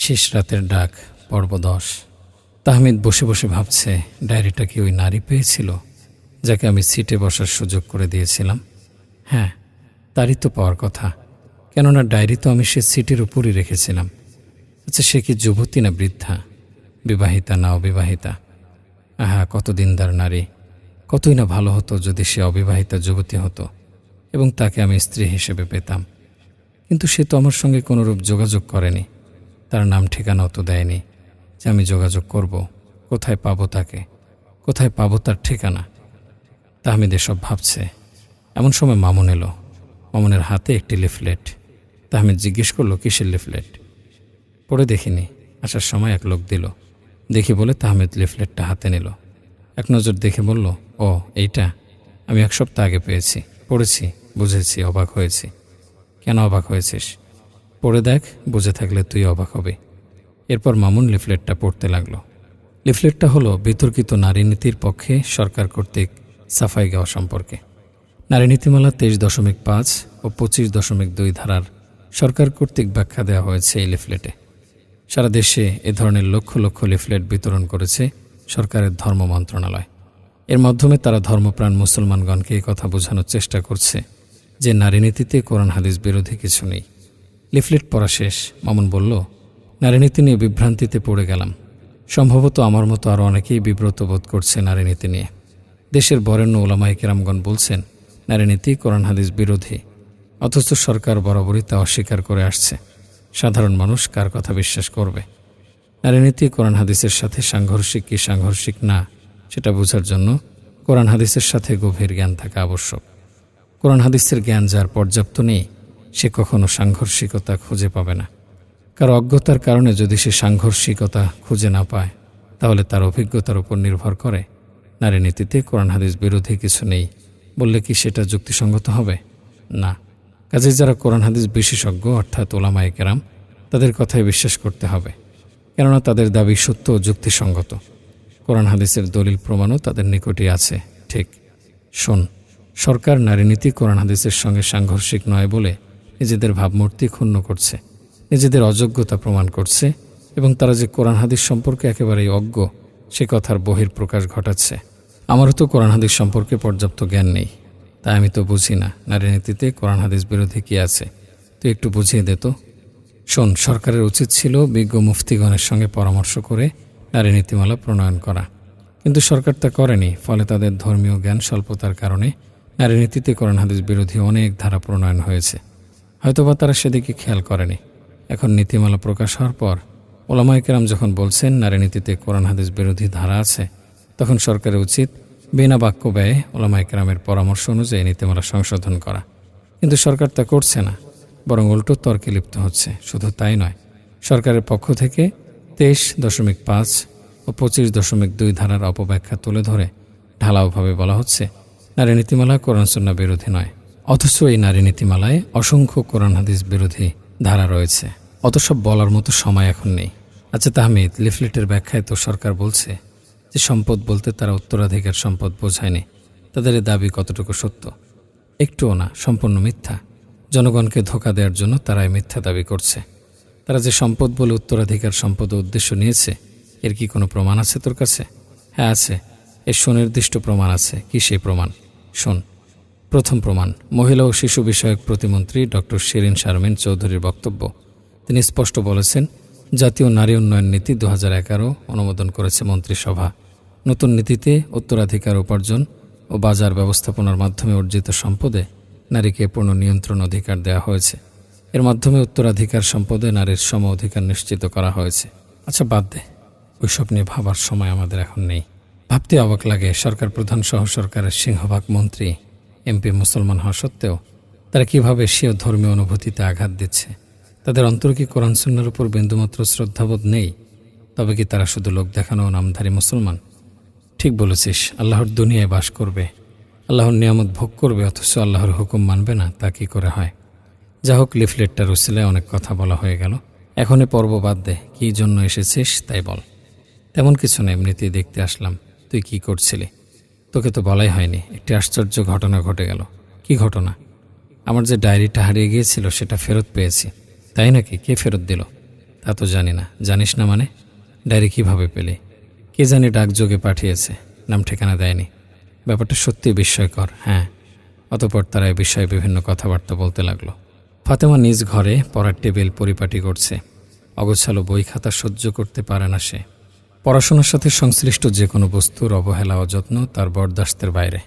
শেষ রাতের ডাক পর্ব দশ তাহমিদ বসে বসে ভাবছে, ডায়েরিটা কি ওই নারী পেয়েছিল, যাকে আমি সিটে বসার সুযোগ করে দিয়েছিলাম? হ্যাঁ তারই তো পাওয়ার কথা। কেননা ডায়েরি তো আমি সে সিটের উপরই রেখেছিলাম। আচ্ছা সে কি যুবতী না বৃদ্ধা? বিবাহিতা না অবিবাহিতা? আহা কত দিনদার নারী। কতই না ভালো হতো যদি সে অবিবাহিতা যুবতী হতো, এবং তাকে আমি স্ত্রী হিসেবে পেতাম। কিন্তু সে তো আমার সঙ্গে কোনোরূপ যোগাযোগ করেনি। তার নাম ঠিকানাও তো দেয়নি যে আমি যোগাযোগ করব, কোথায় পাবো তাকে, কোথায় পাবো তার ঠিকানা। তাহমিদ এসব ভাবছে। এমন সময় মামুন এলো। মামুনের হাতে একটি লিফলেট। তাহমিদ জিজ্ঞেস করল, কিসের লিফলেট? পড়ে দেখিনি। আসার সময় এক লোক দিল। দেখি বলে তাহমিদ লিফলেটটা হাতে নিল। এক নজর দেখে বলল, ও, এইটা? আমি এক সপ্তাহ আগে পেয়েছি, পড়েছি, বুঝেছি, অবাক হয়েছি। কেন অবাক হয়েছিস? পড়ে দেখ, বুঝে থাকলে তুই অবাক হবি। এরপর মামুন লিফলেটটা পড়তে লাগল। লিফলেটটা হলো বিতর্কিত নারী নীতির পক্ষে সরকার কর্তৃক সাফাই গাওয়া সম্পর্কে। নারী নীতিমালা তেইশ দশমিক পাঁচ ও পঁচিশ দশমিক দুই ধারার সরকার কর্তৃক ব্যাখ্যা দেওয়া হয়েছে এই লিফলেটে। সারা দেশে এ ধরনের লক্ষ লক্ষ লিফলেট বিতরণ করেছে সরকারের ধর্ম মন্ত্রণালয়। এর মাধ্যমে তারা ধর্মপ্রাণ মুসলমানগণকে কথা বোঝানোর চেষ্টা করছে যে নারী নীতিতে কোরআন হাদিস বিরোধী কিছু নেই। লিফলেট পড়া শেষ। মামুন বলল নারীনীতি নিয়ে বিভ্রান্তিতে পড়ে গেলাম। সম্ভবত আমার মতো আরও অনেকেই বিব্রত বোধ করছে নারীনীতি নিয়ে। দেশের বরেণ্য ওলামাই কেরামগণ বলছেন, নারীনীতি কোরআন হাদিস বিরোধী, অথচ সরকার বরাবরই তা অস্বীকার করে আসছে। সাধারণ মানুষ কার কথা বিশ্বাস করবে? নারীনীতি কোরআন হাদিসের সাথে সাংঘর্ষিক কি সাংঘর্ষিক না, সেটা বোঝার জন্য কোরআন হাদিসের সাথে গভীর জ্ঞান থাকা আবশ্যক। কোরআন হাদিসের জ্ঞান যার পর্যাপ্ত নেই সে কখনো সাংঘর্ষিকতা খুঁজে পাবে না। কারও অজ্ঞতার কারণে যদি সে সাংঘর্ষিকতা খুঁজে না পায়, তাহলে তার অভিজ্ঞতার উপর নির্ভর করে। নারী নীতিতে কোরআন হাদিস বিরোধী কিছু নেই। বললে কি সেটা যুক্তিসঙ্গত হবে? না। কাজে যারা কোরআন হাদিস বিশেষজ্ঞ, অর্থাৎ ওলামায় কেরাম, তাদের কথায় বিশ্বাস করতে হবে। কেননা তাদের দাবি সত্য ও যুক্তিসঙ্গত। কোরআন হাদিসের দলিল প্রমাণও তাদের নিকটই আছে। ঠিক। শোন, সরকার নারীনীতি কোরআন হাদিসের সঙ্গে সাংঘর্ষিক নয় বলে নিজেদের ভাবমূর্তি ক্ষুণ্ণ করছে, নিজেদের অযোগ্যতা প্রমাণ করছে এবং তারা যে কোরআন হাদিস সম্পর্কে একেবারেই অজ্ঞ, সে কথার বহির প্রকাশ ঘটাচ্ছে। আমারও তো কোরআন হাদিস সম্পর্কে পর্যাপ্ত জ্ঞান নেই, তাই আমি তো বুঝি না নারীনীতিতে কোরআন হাদিস বিরোধী কী আছে? তুই একটু বুঝিয়ে দে তো। শোন, সরকারের উচিত ছিল বিজ্ঞ মুফতিগণের সঙ্গে পরামর্শ করে নারী নীতিমালা প্রণয়ন করা। কিন্তু সরকার তা করেনি, ফলে তাদের ধর্মীয় জ্ঞান স্বল্পতার কারণে নারী নীতিতে কোরআন হাদিস বিরোধী অনেক ধারা প্রণয়ন হয়েছে। হয়তোবা তারা সেদিকে খেয়াল করেনি। এখন নীতিমালা প্রকাশ হওয়ার পর ওলামাইকেরাম যখন বলছেন নারী নীতিতে কোরআন হাদিস বিরোধী ধারা আছে, তখন সরকারের উচিত বিনা বাক্য ব্যয়ে ওলামাইকেরামের পরামর্শ অনুযায়ী নীতিমালা সংশোধন করা। কিন্তু সরকার তা করছে না, বরং উল্টো তর্কে লিপ্ত হচ্ছে। শুধু তাই নয়, সরকারের পক্ষ থেকে তেইশ দশমিক পাঁচ ও পঁচিশ দশমিক দুই ধারার অপব্যাখ্যা তুলে ধরে ঢালাওভাবে বলা হচ্ছে, নারী নীতিমালা কোরআন সন্না বিরোধী নয়। অথচ এই নারী নীতিমালায় অসংখ্য কোরআন হাদিস বিরোধী ধারা রয়েছে। অত সব বলার মতো সময় এখন নেই। আচ্ছা তাহমিদ, লিফলেটের ব্যাখ্যায় তো সরকার বলছে যে সম্পদ বলতে তারা উত্তরাধিকার সম্পদ বোঝায়নি। তাদের দাবি কতটুকু সত্য? একটুও না, সম্পূর্ণ মিথ্যা। জনগণকে ধোকা দেওয়ার জন্য তারা এই মিথ্যা দাবি করছে। তারা যে সম্পদ বলে উত্তরাধিকার সম্পদ উদ্দেশ্য নিয়েছে, এর কি কোনো প্রমাণ আছে তোর কাছে? হ্যাঁ আছে। এর সুনির্দিষ্ট প্রমাণ আছে। কি সেই প্রমাণ? শোন। প্রথম প্রমাণ, মহিলা ও শিশু বিষয়ক প্রতিমন্ত্রী ডক্টর শিরিন শারমিন চৌধুরীর বক্তব্য। তিনি স্পষ্ট বলেছেন, জাতীয় নারী উন্নয়ন নীতি দু হাজার এগারো অনুমোদন করেছে মন্ত্রিসভা। নতুন নীতিতে উত্তরাধিকার উপার্জন ও বাজার ব্যবস্থাপনার মাধ্যমে অর্জিত সম্পদে নারীকে পূর্ণ নিয়ন্ত্রণ অধিকার দেওয়া হয়েছে। এর মাধ্যমে উত্তরাধিকার সম্পদে নারীর সম অধিকার নিশ্চিত করা হয়েছে। আচ্ছা বাদ দে, ওইসব নিয়ে ভাবার সময় আমাদের এখন নেই। ভাবতে অবাক লাগে, সরকার প্রধান সহ সরকারের সিংহভাগ মন্ত্রী এমপি মুসলমান হওয়া সত্ত্বেও তারা কীভাবে সেও ধর্মীয় অনুভূতিতে আঘাত দিচ্ছে? তাদের অন্তর কি কোরআন সুন্নার উপর বিন্দুমাত্র শ্রদ্ধাবোধ নেই। তবে কি তারা শুধু লোক দেখানো নামধারী মুসলমান? ঠিক বলেছিস, আল্লাহর দুনিয়ায় বাস করবে। আল্লাহর নিয়ামত ভোগ করবে, অথচ আল্লাহর হুকুম মানবে না, তা কি করে হয়? যা হোক, লিফলেটটার উসিলায় অনেক কথা বলা হয়ে গেল। এখনই পর্ব বাদ দে, কী জন্য এসেছিস তাই বল। তেমন কিছু না, এমনিতেই দেখতে আসলাম, তুই কি করছিলি? তোকে তো বলাই হয়নি, একটি আশ্চর্য ঘটনা ঘটে গেল। কি ঘটনা? আমার যে ডায়েরিটা হারিয়ে গিয়েছিল, সেটা ফেরত পেয়েছি। তাই নাকি? কে ফেরত দিল? তা তো জানি না। জানিস না মানে? ডায়েরি কীভাবে পেলি? কে জানি ডাকযোগে পাঠিয়েছে? নাম ঠিকানা দেয়নি। ব্যাপারটা সত্যি বিস্ময়কর হ্যাঁ। অতপর তারা এ বিষয়ে বিভিন্ন কথাবার্তা বলতে লাগল। ফাতেমা নিজ ঘরে পড়ার টেবিল পরিপাটি করছে। অগোছালো বই খাতা সহ্য করতে পারে না সে। পড়াশোনার সাথে সংশ্লিষ্ট যে কোনো বস্তুর অবহেলা অযত্ন তার বরদাস্তের বাইরে।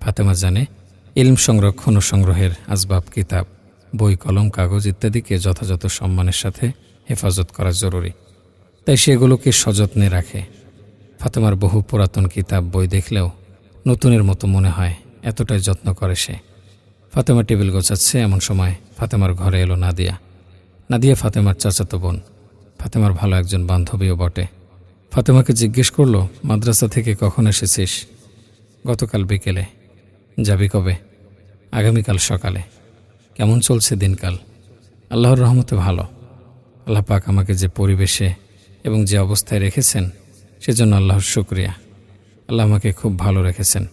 ফাতেমা জানে, ইলম সংরক্ষণ ও সংগ্রহের আসবাব, কিতাব, বই, কলম, কাগজ ইত্যাদিকে যথাযথ সম্মানের সাথে হেফাজত করা জরুরি। তাই সেগুলোকে সযত্নে রাখে। ফাতেমার বহু পুরাতন কিতাব, বই দেখলেও নতুনের মতো মনে হয়, এতটাই যত্ন করে সে। ফাতেমা টেবিল গোছাচ্ছে এমন সময় ফাতেমার ঘরে এলো নাদিয়া। নাদিয়া ফাতেমার চাচাতো বোন। ফাতেমার ভালো একজন বান্ধবীও বটে। ফাতেমাকে জিজ্ঞেস করল, মাদ্রাসা থেকে কখন এসেছিস? গতকাল বিকেলে। যাবি কবে? আগামীকাল সকালে। কেমন চলছে দিনকাল? আল্লাহর রহমতে ভালো। আল্লাহ পাক আমাকে যে পরিবেশে এবং যে অবস্থায় রেখেছেন, সেজন্য আল্লাহর শুক্রিয়া। আল্লাহ আমাকে খুব ভালো রেখেছেন।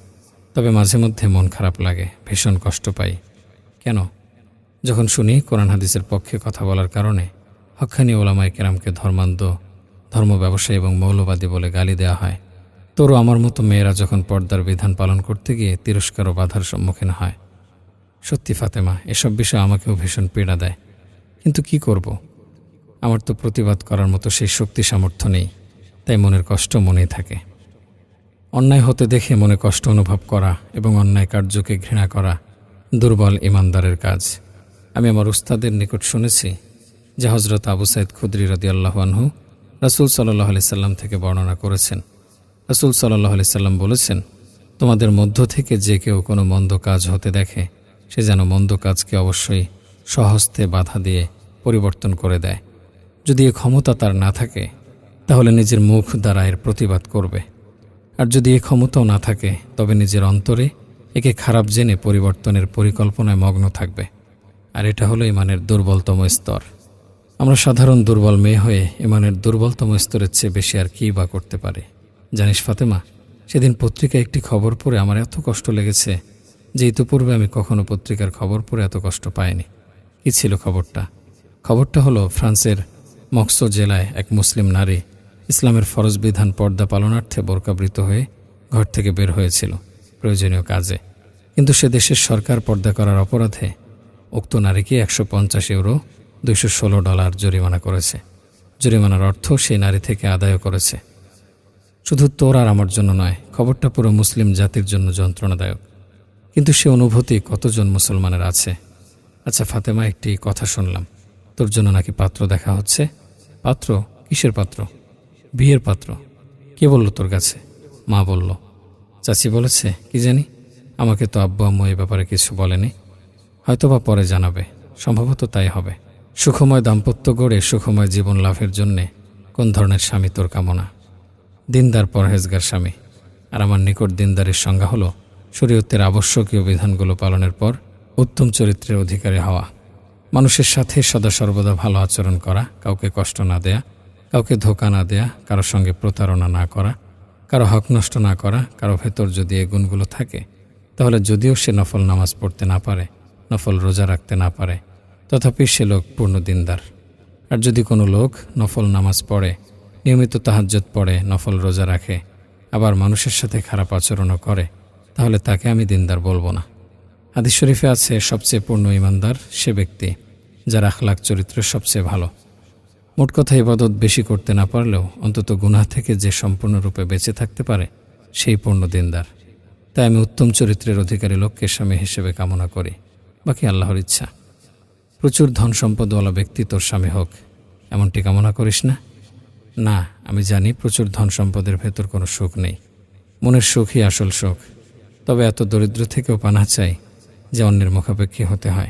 তবে মাঝে মধ্যে মন খারাপ লাগে, ভীষণ কষ্ট পাই। কেন? যখন শুনি কোরআন হাদিসের পক্ষে কথা বলার কারণে, হক্কানি ওলামায় কেরামকে ধর্মান্ধ ধর্ম ব্যবসায়ী এবং মৌলবাদী বলে গালি দেওয়া হয়। তোরও আমার মতো মেয়েরা যখন পর্দার বিধান পালন করতে গিয়ে তিরস্কার ও বাধার সম্মুখীন হয়। সত্যি, ফাতেমা, এসব বিষয় আমাকেও ভীষণ পীড়া দেয়। কিন্তু কি করব? আমার তো প্রতিবাদ করার মতো সেই শক্তি সামর্থ্য নেই, তাই মনের কষ্ট মনেই থাকে। অন্যায় হতে দেখে মনে কষ্ট অনুভব করা এবং অন্যায় কার্যকে ঘৃণা করা দুর্বল ইমানদারের কাজ। আমি আমার উস্তাদের নিকট শুনেছি যে হজরত আবু সাইদ খুদ্রি রদি আল্লাহ আনহু রাসুল সাল্লাহ আলি সাল্লাম থেকে বর্ণনা করেছেন। রাসুল সাল্লাহ আলি সাল্লাম বলেছেন, তোমাদের মধ্য থেকে যে কেউ কোনো মন্দ কাজ হতে দেখে, সে যেন মন্দ কাজকে অবশ্যই সহস্তে বাধা দিয়ে পরিবর্তন করে দেয়। যদি এ ক্ষমতা তার না থাকে, তাহলে নিজের মুখ দ্বারা এর প্রতিবাদ করবে। আর যদি এ ক্ষমতাও না থাকে, তবে নিজের অন্তরে একে খারাপ জেনে পরিবর্তনের পরিকল্পনায় মগ্ন থাকবে। আর এটা হলো ইমানের দুর্বলতম স্তর। আমরা সাধারণ দুর্বল মেয়ে হয়ে ইমানের দুর্বলতম স্তরের চেয়ে বেশি আর কী বা করতে পারে? জানিস ফাতেমা, সেদিন পত্রিকায় একটি খবর পড়ে আমার এত কষ্ট লেগেছে যে ইতিপূর্বে আমি কখনো পত্রিকার খবর পড়ে এত কষ্ট পাইনি। কী ছিল খবরটা? খবরটা হলো ফ্রান্সের মক্সো জেলায় এক মুসলিম নারী ইসলামের ফরজ বিধান পর্দা পালনার্থে বোরকাবৃত হয়ে ঘর থেকে বের হয়েছিল প্রয়োজনীয় কাজে। কিন্তু সে দেশের সরকার পর্দা করার অপরাধে উক্ত নারীকে একশো পঞ্চাশ ইউরো দুইশো ষোলো ডলার জরিমানা করেছে। জরিমানার অর্থ সেই নারী থেকে আদায় করেছে। শুধু তোর আর আমার জন্য নয়, খবরটা পুরো মুসলিম জাতির জন্য যন্ত্রণাদায়ক। কিন্তু সে অনুভূতি কতজন মুসলমানের আছে? আচ্ছা ফাতেমা, একটি কথা শুনলাম। তোর জন্য নাকি পাত্র দেখা হচ্ছে? পাত্র? কিসের পাত্র? বিয়ের পাত্র। কে বলল তোর কাছে? মা বলল। চাচি বলেছে, কি জানি? আমাকে তো আব্বু, আম্মু এ ব্যাপারে কিছু বলেনি। হয়তোবা পরে জানাবে। সম্ভবত তাই হবে। সুখময় দাম্পত্য গড়ে সুখময় জীবন লাভের জন্যে কোন ধরনের স্বামী তোর কামনা? দিনদার পরহেজগার স্বামী। আর আমার নিকট দিনদারের সংজ্ঞা হলো, শরীয়তের আবশ্যকীয় বিধানগুলো পালনের পর উত্তম চরিত্রের অধিকারী হওয়া। মানুষের সাথে সদা সর্বদা ভালো আচরণ করা, কাউকে কষ্ট না দেয়া, কাউকে ধোকা না দেয়া কারোর সঙ্গে প্রতারণা না করা, কারও হক নষ্ট না করা, কারও ভেতর যদি এ গুণগুলো থাকে, তাহলে যদিও সে নফল নামাজ পড়তে না পারে, নফল রোজা রাখতে না পারে তথাপি সে লোক পূর্ণ দিনদার। আর যদি কোনো লোক নফল নামাজ পড়ে, নিয়মিত তাহাজ্জত পড়ে, নফল রোজা রাখে, আবার মানুষের সাথে খারাপ আচরণও করে, তাহলে তাকে আমি দিনদার বলব না। হাদিস শরীফে আছে, সবচেয়ে পূর্ণ ইমানদার সে ব্যক্তি, যার আখলাক চরিত্র সবচেয়ে ভালো। মোট কথা ইবাদত বেশি করতে না পারলেও অন্তত গুনাহ থেকে যে সম্পূর্ণরূপে বেঁচে থাকতে পারে, সেই পূর্ণ দিনদার। তাই আমি উত্তম চরিত্রের অধিকারী লোককে স্বামী হিসেবে কামনা করি। বাকি আল্লাহর ইচ্ছা। প্রচুর ধন সম্পদওয়ালা ব্যক্তি তোর স্বামী হোক। এমনটি কামনা করিস না? না, আমি জানি প্রচুর ধন সম্পদের ভেতর কোনো সুখ নেই। মনের সুখই আসল সুখ। তবে এত দরিদ্র থেকেও পানা চাই যে অন্যের মুখাপেক্ষী হতে হয়।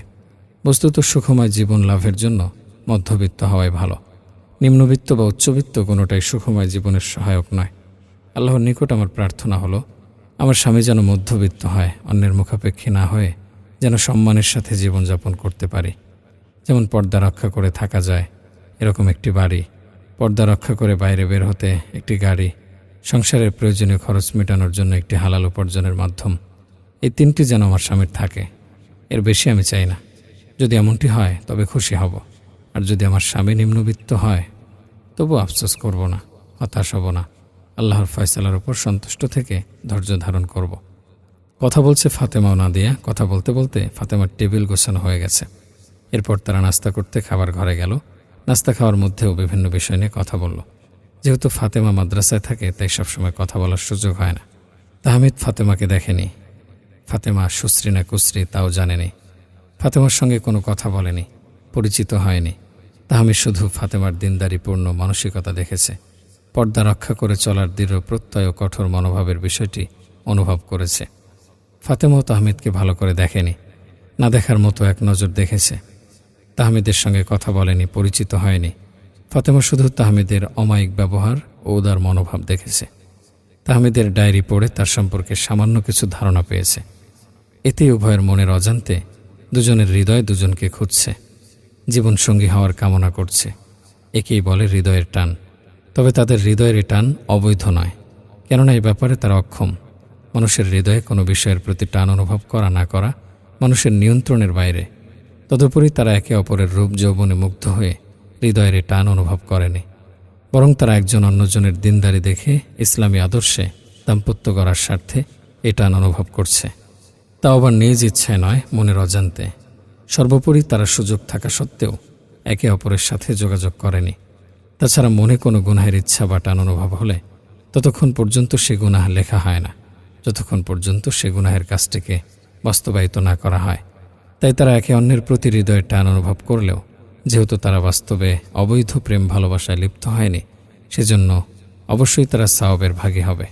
বস্তুত সুখময় জীবন লাভের জন্য মধ্যবিত্ত হওয়াই ভালো। নিম্নবিত্ত বা উচ্চবিত্ত কোনোটাই সুখময় জীবনের সহায়ক নয়। আল্লাহর নিকট আমার প্রার্থনা হলো, আমার স্বামী যেন মধ্যবিত্ত হয়, অন্যের মুখাপেক্ষী না হয়ে যেন সম্মানের সাথে জীবনযাপন করতে পারি। যেমন পর্দা রক্ষা করে থাকা যায়, এরকম একটি বাড়ি। পর্দা রক্ষা করে বাইরে বের হতে একটি গাড়ি। সংসারের প্রয়োজনীয় খরচ মেটানোর জন্য একটি হালাল উপার্জনের মাধ্যম। এই তিনটি যেন আমার স্বামীর থাকে। এর বেশি আমি চাই না। যদি এমনটি হয়, তবে খুশি হব। আর যদি আমার স্বামী নিম্নবিত্ত হয়, তবু আফসোস করব না, হতাশ হব না। আল্লাহর ফয়সালার উপর সন্তুষ্ট থেকে ধৈর্য ধারণ করব। কথা বলছে ফাতেমা নাদিয়া। কথা বলতে বলতে ফাতেমার টেবিল গোছানো হয়ে গেছে। এরপর তারা নাস্তা করতে খাবার ঘরে গেল। নাস্তা খাওয়ার মধ্যেও বিভিন্ন বিষয় নিয়ে কথা বলল। যেহেতু ফাতেমা মাদ্রাসায় থাকে, তাই সবসময় কথা বলার সুযোগ হয় না। তাহমিদ ফাতেমাকে দেখেনি। ফাতেমা সুশ্রী না কুশ্রী, তাও জানেনি। ফাতেমার সঙ্গে কোনো কথা বলেনি, পরিচিত হয়নি। তাহমিদ শুধু ফাতেমার দিনদারিপূর্ণ মানসিকতা দেখেছে। পর্দা রক্ষা করে চলার দৃঢ় প্রত্যয় ও কঠোর মনোভাবের বিষয়টি অনুভব করেছে। ফাতেমাও তাহমিদকে ভালো করে দেখেনি। না দেখার মতো এক নজর দেখেছে। তাহমিদের সঙ্গে কথা বলেনি, পরিচিত হয়নি। ফাতেমা শুধু তাহমিদের অমায়িক ব্যবহার ও উদার মনোভাব দেখেছে। তাহমিদের ডায়েরি পড়ে তার সম্পর্কে সামান্য কিছু ধারণা পেয়েছে। এতে উভয়ের মনের অজান্তে দুজনের হৃদয় দুজনকে খুঁজছে। জীবনসঙ্গী হওয়ার কামনা করছে। একেই বলে হৃদয়ের টান। তবে তাদের হৃদয়ের টান অবৈধ নয়। কেননা এই ব্যাপারে তারা অক্ষম। মানুষের হৃদয়ে কোনো বিষয়ের প্রতি টান অনুভব করা না করা মানুষের নিয়ন্ত্রণের বাইরে। তদুপরি তারা একে অপরের রূপ যৌবনে মুগ্ধ হয়ে হৃদয়ের টান অনুভব করেনি। বরং তারা একজন অন্যজনের দিনদারি দেখে ইসলামী আদর্শে দাম্পত্য করার স্বার্থে এ টান অনুভব করছে। তা আবার নিজ ইচ্ছায় নয়, মনের অজান্তে। সর্বোপরি তারা সুযোগ থাকা সত্ত্বেও একে অপরের সাথে যোগাযোগ করেনি। তাছাড়া মনে কোনো গুনাহের ইচ্ছা বা টান অনুভব হলে ততক্ষণ পর্যন্ত সে গুনাহ লেখা হয় না। যতক্ষণ পর্যন্ত সে গুনাহের কাজটিকে বাস্তবায়িত না করা হয় তাই তারা একে অন্যের প্রতি হৃদয়ের টান অনুভব করলেও, যেহেতু তারা বাস্তবে অবৈধ প্রেম ভালোবাসায় লিপ্ত হয়নি, সেজন্য অবশ্যই তারা সাওবের ভাগে হবে।